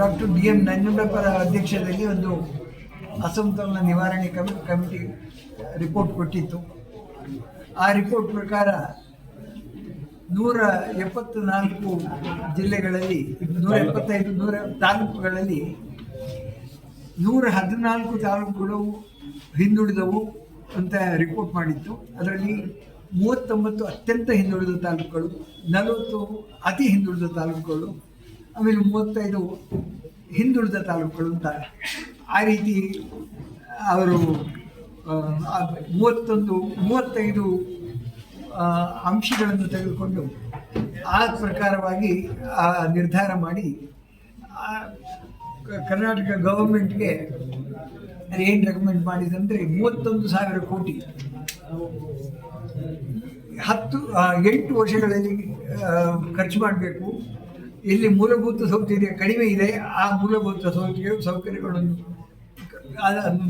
Doctor D M ನಂಜುಂಡಪ್ಪರ ಅಧ್ಯಕ್ಷತೆಯಲ್ಲಿ ಒಂದು ಅಸಮತೋಲನ ನಿವಾರಣೆ ಕಮಿ, ಕಮಿಟಿ ರಿಪೋರ್ಟ್ ಕೊಟ್ಟಿತ್ತು. ಆ ರಿಪೋರ್ಟ್ ಪ್ರಕಾರ ನೂರ ಎಪ್ಪತ್ತು ನಾಲ್ಕು ಜಿಲ್ಲೆಗಳಲ್ಲಿ, ನೂರ ಎಪ್ಪತ್ತೈದು, ನೂರ ತಾಲೂಕುಗಳಲ್ಲಿ ನೂರ ಹದಿನಾಲ್ಕು ತಾಲೂಕುಗಳು ಹಿಂದುಳಿದವು ಅಂತ ರಿಪೋರ್ಟ್ ಮಾಡಿತ್ತು. ಅದರಲ್ಲಿ ಮೂವತ್ತೊಂಬತ್ತು ಅತ್ಯಂತ ಹಿಂದುಳಿದ ತಾಲೂಕುಗಳು, ನಲವತ್ತು ಅತಿ ಹಿಂದುಳಿದ ತಾಲೂಕುಗಳು ಆಮೇಲೆ ಮೂವತ್ತೈದು ಹಿಂದುಳಿದ ತಾಲೂಕುಗಳು ಅಂತ ಆ ರೀತಿ ಅವರು ಮೂವತ್ತೊಂದು, ಮೂವತ್ತೈದು ಅಂಶಗಳನ್ನು ತೆಗೆದುಕೊಂಡು ಆ ಪ್ರಕಾರವಾಗಿ ಆ ನಿರ್ಧಾರ ಮಾಡಿ ಕರ್ನಾಟಕ ಗವರ್ಮೆಂಟ್ಗೆ ಏನು ರೆಕಮೆಂಡ್ ಮಾಡಿದಂದರೆ ಮೂವತ್ತೊಂದು ಸಾವಿರ ಕೋಟಿ. ಹತ್ತು ಎಂಟು ವರ್ಷಗಳಲ್ಲಿ ಖರ್ಚು ಮಾಡಬೇಕು. ಇಲ್ಲಿ ಮೂಲಭೂತ ಸೌಕರ್ಯ ಕಡಿಮೆ ಇದೆ, ಆ ಮೂಲಭೂತ ಸೌಕರ್ಯ ಸೌಕರ್ಯಗಳನ್ನು ಅದನ್ನು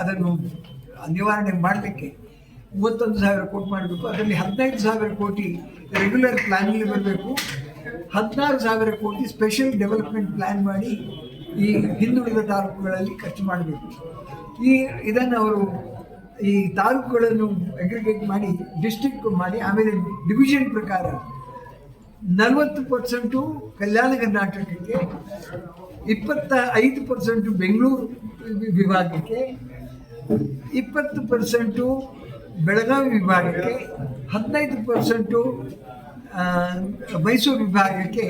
ಅದನ್ನು ನಿವಾರಣೆ ಮಾಡಲಿಕ್ಕೆ ಮೂವತ್ತೊಂದು ಸಾವಿರ ಕೋಟಿ ಮಾಡಬೇಕು. ಅದರಲ್ಲಿ ಹದಿನೈದು ಸಾವಿರ ಕೋಟಿ ರೆಗ್ಯುಲರ್ ಪ್ಲ್ಯಾನಲ್ಲಿ ಬರಬೇಕು. ಹದಿನಾರು ಸಾವಿರ ಕೋಟಿ ಸ್ಪೆಷಲ್ ಡೆವಲಪ್ಮೆಂಟ್ ಪ್ಲ್ಯಾನ್ ಮಾಡಿ ಈ ಹಿಂದುಳಿದ ತಾಲೂಕುಗಳಲ್ಲಿ ಖರ್ಚು ಮಾಡಬೇಕು. ಈ ಇದನ್ನು ಅವರು ಈ ತಾಲೂಕುಗಳನ್ನು ಅಗ್ರಿಗೇಟ್ ಮಾಡಿ ಡಿಸ್ಟಿಕ್ ಮಾಡಿ, ಆಮೇಲೆ ಡಿವಿಷನ್ ಪ್ರಕಾರ ನಲವತ್ತು ಪರ್ಸೆಂಟು ಕಲ್ಯಾಣ ಕರ್ನಾಟಕಕ್ಕೆ ಇಪ್ಪತ್ತ ಐದು ಪರ್ಸೆಂಟು ಬೆಂಗಳೂರು ವಿಭಾಗಕ್ಕೆ, ಇಪ್ಪತ್ತು ಪರ್ಸೆಂಟು ಬೆಳಗಾವಿ ವಿಭಾಗಕ್ಕೆ, ಹದಿನೈದು ಪರ್ಸೆಂಟು ಮೈಸೂರು ವಿಭಾಗಕ್ಕೆ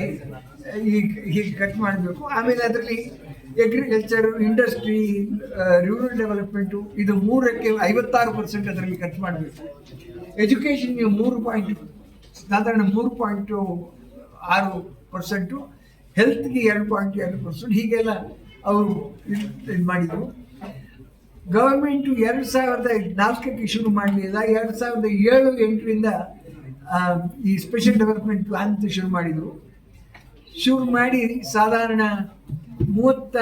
ಈಗ ಹೀಗೆ ಕಟ್ ಮಾಡಬೇಕು. ಆಮೇಲೆ ಅದರಲ್ಲಿ ಅಗ್ರಿಕಲ್ಚರ್ ಇಂಡಸ್ಟ್ರಿ ರೂರಲ್ ಡೆವಲಪ್ಮೆಂಟು ಇದು ಮೂರಕ್ಕೆ ಐವತ್ತಾರು ಪರ್ಸೆಂಟ್ ಅದರಲ್ಲಿ ಕಟ್ ಮಾಡಬೇಕು. ಎಜುಕೇಷನ್ ನೀವು ಮೂರು ಪಾಯಿಂಟ್ ಸಾಧಾರಣ ಮೂರು ಪಾಯಿಂಟು ಆರು ಪರ್ಸೆಂಟು ಹೆಲ್ತ್ಗೆ ಎರಡು ಪಾಯಿಂಟ್ ಎರಡು ಪರ್ಸೆಂಟ್ ಹೀಗೆಲ್ಲ ಅವರು ಇದು ಮಾಡಿದರು. ಗೌರ್ಮೆಂಟು ಎರಡು ಸಾವಿರದ ನಾಲ್ಕಕ್ಕೆ ಶುರು ಮಾಡಲಿಲ್ಲ. ಎರಡು ಸಾವಿರದ ಏಳು, ಎಂಟರಿಂದ ಈ ಸ್ಪೆಷಲ್ ಡೆವಲಪ್ಮೆಂಟ್ ಪ್ಲಾನ್ ಅಂತ ಶುರು ಮಾಡಿದರು. ಶುರು ಮಾಡಿ ಸಾಧಾರಣ ಮೂವತ್ತ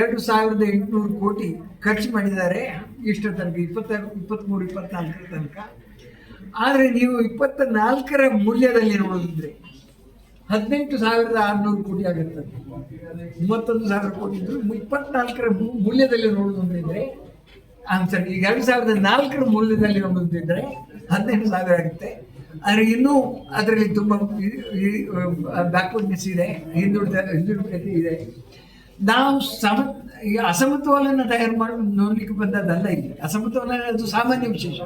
ಎರಡು ಸಾವಿರದ ಎಂಟುನೂರು ಕೋಟಿ ಖರ್ಚು ಮಾಡಿದ್ದಾರೆ. ಇಷ್ಟರ ತನಕ ಇಪ್ಪತ್ತೆರಡು ಇಪ್ಪತ್ತ್ಮೂರು ಇಪ್ಪತ್ತ್ನಾಲ್ಕರ ತನಕ. ಆದರೆ ನೀವು ಇಪ್ಪತ್ತ ನಾಲ್ಕರ ಮೂಲ್ಯದಲ್ಲಿ ನೋಡಿದ್ರೆ ಹದಿನೆಂಟು ಸಾವಿರದ ಆರುನೂರು ಕೋಟಿ ಆಗುತ್ತೆ. ಮೂವತ್ತೊಂದು ಸಾವಿರ ಕೋಟಿ ಇದ್ರು ಇಪ್ಪತ್ನಾಲ್ಕರ ಮೌಲ್ಯದಲ್ಲಿ ನೋಡೋದಂತಿದ್ರೆ ಆನ್ಸರ್ ಈಗ ಎರಡು ಸಾವಿರದ ನಾಲ್ಕರ ಮೂಲ್ಯದಲ್ಲಿ ನೋಡೋದಿದ್ರೆ ಹದಿನೆಂಟು ಸಾವಿರ ಆಗುತ್ತೆ. ಆದರೆ ಇನ್ನೂ ಅದರಲ್ಲಿ ತುಂಬ ಬ್ಯಾಕ್ವರ್ಡ್ನೆಸ್ ಇದೆ, ಹಿಂದುಳಿದ ಹಿಂದುಳಿದ ಇದೆ. ನಾವು ಸಮ ಅಸಮತೋಲನ ತಯಾರು ಮಾಡಿ, ನೋಡ್ಲಿಕ್ಕೆ ಬಂದದ್ದಲ್ಲ ಇಲ್ಲಿ. ಅಸಮತೋಲನ ಅದು ಸಾಮಾನ್ಯ ವಿಶೇಷ.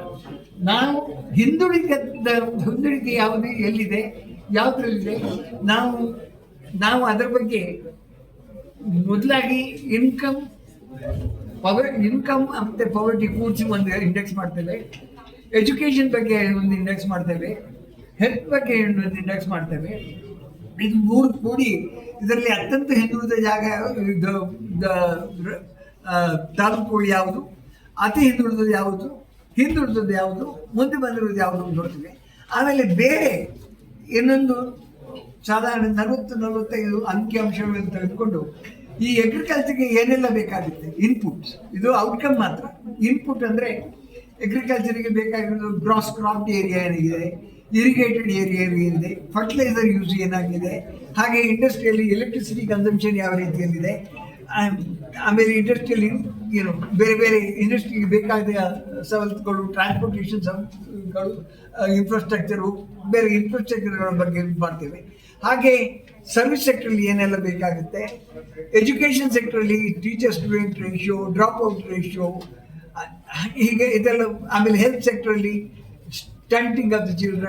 ನಾವು ಹಿಂದುಳಿದ ಹಿಂದುಳಿಕೆ ಯಾವುದು, ಎಲ್ಲಿದೆ, ಯಾವುದ್ರಲ್ಲಿದೆ? ನಾವು ನಾವು ಅದರ ಬಗ್ಗೆ ಮೊದಲಾಗಿ ಇನ್ಕಮ್ ಪವರ್ ಇನ್ಕಮ್ ಮತ್ತು ಪವರ್ಟಿ ಕೂಡಿಸಿ ಒಂದು ಇಂಡೆಕ್ಸ್ ಮಾಡ್ತೇವೆ. ಎಜುಕೇಷನ್ ಬಗ್ಗೆ ಒಂದು ಇಂಡೆಕ್ಸ್ ಮಾಡ್ತೇವೆ. ಹೆಲ್ತ್ ಬಗ್ಗೆ ಒಂದು ಇಂಡೆಕ್ಸ್ ಮಾಡ್ತೇವೆ. ಇದು ಮೂರು ಕೋಡಿ ಇದರಲ್ಲಿ ಅತ್ಯಂತ ಹಿಂದುಳಿದ ಜಾಗ ತಾಲೂಕುಗಳು ಯಾವುದು? ಅತಿ ಹಿಂದುಳಿದದ್ದು ಯಾವುದು? ಹಿಂದುಳಿದದ್ದು ಯಾವುದು? ಮುಂದೆ ಬಂದಿರೋದು ಯಾವುದು ಅಂತ ನೋಡ್ತೀವಿ. ಆಮೇಲೆ ಬೇರೆ ಇನ್ನೊಂದು ಸಾಧಾರಣ ನಲವತ್ತು, ನಲವತ್ತೈದು ಅಂಕಿಅಂಶಗಳನ್ನು ತೆಗೆದುಕೊಂಡು ಈ ಅಗ್ರಿಕಲ್ಚರ್ಗೆ ಏನೆಲ್ಲ ಬೇಕಾಗುತ್ತೆ? ಇನ್ಪುಟ್ಸ್ ಇದು ಔಟ್ಕಮ್ ಮಾತ್ರ. ಇನ್ಪುಟ್ ಅಂದರೆ ಅಗ್ರಿಕಲ್ಚರಿಗೆ ಬೇಕಾಗಿರೋದು ಗ್ರಾಸ್ ಕ್ರಾಪ್ ಏರಿಯಾ ಏನಿದೆ? ಇರಿಗೇಟೆಡ್ ಏರಿಯಾ ಇದೆ. ಫರ್ಟಿಲೈಸರ್ ಯೂಸ್ ಏನಾಗಿದೆ? ಹಾಗೆ ಇಂಡಸ್ಟ್ರಿಯಲ್ಲಿ ಎಲೆಕ್ಟ್ರಿಸಿಟಿ ಕನ್ಸಂಪ್ಷನ್ ಯಾವ ರೀತಿಯಲ್ಲಿದೆ? ಆಮ್- ಆಮೇಲೆ ಇಂಡಸ್ಟ್ರಿಯಲ್ಲಿ ಏನು ಬೇರೆ ಬೇರೆ ಇಂಡಸ್ಟ್ರಿಗೆ ಬೇಕಾದ ಸವಲತ್ತುಗಳು ಟ್ರಾನ್ಸ್ಪೋರ್ಟೇಷನ್ ಸವಲತ್ತುಗಳು ಇನ್ಫ್ರಾಸ್ಟ್ರಕ್ಚರು ಬೇರೆ ಇನ್ಫ್ರಾಸ್ಟ್ರಕ್ಚರ್ಗಳ ಬಗ್ಗೆ ಮಾಡ್ತೇವೆ. ಹಾಗೆ ಸರ್ವಿಸ್ ಸೆಕ್ಟ್ರಲ್ಲಿ ಏನೆಲ್ಲ ಬೇಕಾಗುತ್ತೆ? Education ಸೆಕ್ಟ್ರಲ್ಲಿ teacher student ratio drop out ratio ಹೀಗೆ ಇದೆಲ್ಲ, ಆಮೇಲೆ ಹೆಲ್ತ್ ಸೆಕ್ಟ್ರಲ್ಲಿ ಸ್ಟಂಟಿಂಗ್ ಆಫ್ ದ ಚಿಲ್ಡ್ರನ್